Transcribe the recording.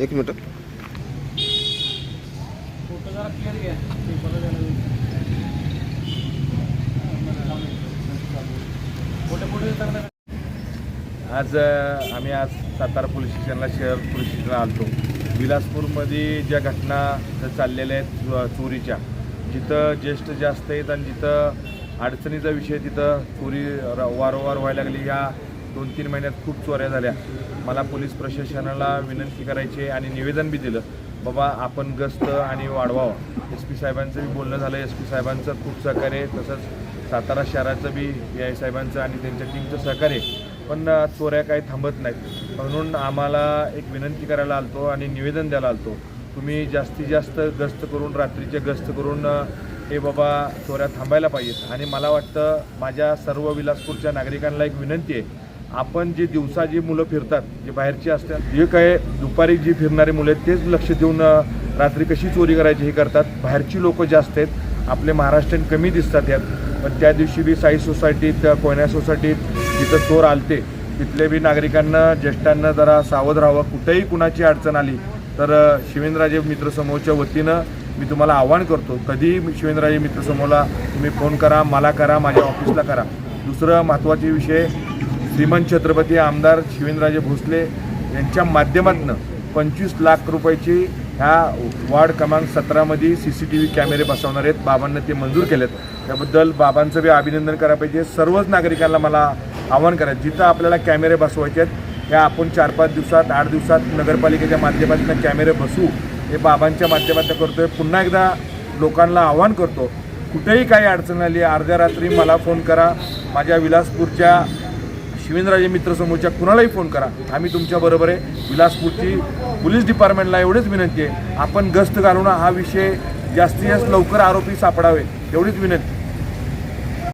एक मिनिट. आज आम्ही आज सातारा पोलीस स्टेशनला शहर पोलीस स्टेशनला आलतो. विलासपूरमध्ये ज्या घटना चाललेल्या आहेत चोरीच्या जिथं ज्येष्ठ जास्त आहेत आणि जिथं अडचणीचा विषय तिथं चोरी र- वारंवार व्हायला लागली. या दोन तीन महिन्यात खूप चोऱ्या झाल्या. मला पोलीस प्रशासनाला विनंती करायची आहे आणि निवेदन बी दिलं बाबा आपण गस्त आणि वाढवावं. एस पी साहेबांचं बी बोलणं झालं. एस पी साहेबांचं खूप सहकार्य आहे. तसंच सातारा शहराचं बी ए आय साहेबांचं आणि त्यांच्या टीमचं सहकार्य आहे. पण चोऱ्या काही थांबत नाहीत. म्हणून आम्हाला एक विनंती करायला आलतो आणि निवेदन द्यायला आलतो. तुम्ही जास्तीत जास्त गस्त करून रात्रीचे गस्त करून हे बाबा चोऱ्या थांबायला पाहिजेत. आणि मला वाटतं माझ्या सर्व विलासपूरच्या नागरिकांना एक विनंती आहे. आपण जे दिवसा जी मुलं फिरतात जे बाहेरची असतात जे काय दुपारी जी फिरणारी मुलं आहेत तेच लक्ष देऊन रात्री कशी चोरी करायची हे करतात. बाहेरची लोकं जास्त आहेत. आपले महाराष्ट्रीयन कमी दिसतात यात. पण त्या दिवशी बी साई सोसायटीत अ, कोयना सोसायटीत जिथं चोर आलते तिथले बी नागरिकांना ज्येष्ठांना जरा सावध राहावं. कुठेही कुणाची अडचण आली तर शिवेंद्रराजे मित्रसमूहाच्या वतीनं मी तुम्हाला आवाहन करतो कधीही शिवेंद्रराजे मित्रसमूहाला तुम्ही फोन करा मला करा माझ्या ऑफिसला करा. दुसरं महत्त्वाचे विषय श्रीमंत छत्रपती आमदार शिवेंद्रराजे भोसले यांच्या माध्यमातून पंचवीस लाख रुपयाची ह्या वार्ड क्रमांक सतरामध्ये सी सी टी व्ही कॅमेरे बसवणार आहेत. बाबांना ते मंजूर केलेत. त्याबद्दल बाबांचं बी अभिनंदन करायला पाहिजे. सर्वच नागरिकांना मला आवाहन करायचं. जिथं आपल्याला कॅमेरे बसवायचे आहेत ह्या आपण चार पाच दिवसात आठ दिवसात नगरपालिकेच्या माध्यमातून कॅमेरे बसू हे बाबांच्या माध्यमातून करतोय. पुन्हा एकदा लोकांना आव्हान करतो कुठेही काही अडचण आली अर्ध्या रात्री मला फोन करा माझ्या विलासपूरच्या शिवेंद्रराजे मित्रसमोरच्या कुणालाही फोन करा. आम्ही तुमच्याबरोबर आहे. विलासपूरची पोलीस डिपार्टमेंटला एवढीच विनंती आहे. आपण गस्त घालून हा विषय जास्तीत जास्त लवकर आरोपी सापडावे एवढीच विनंती.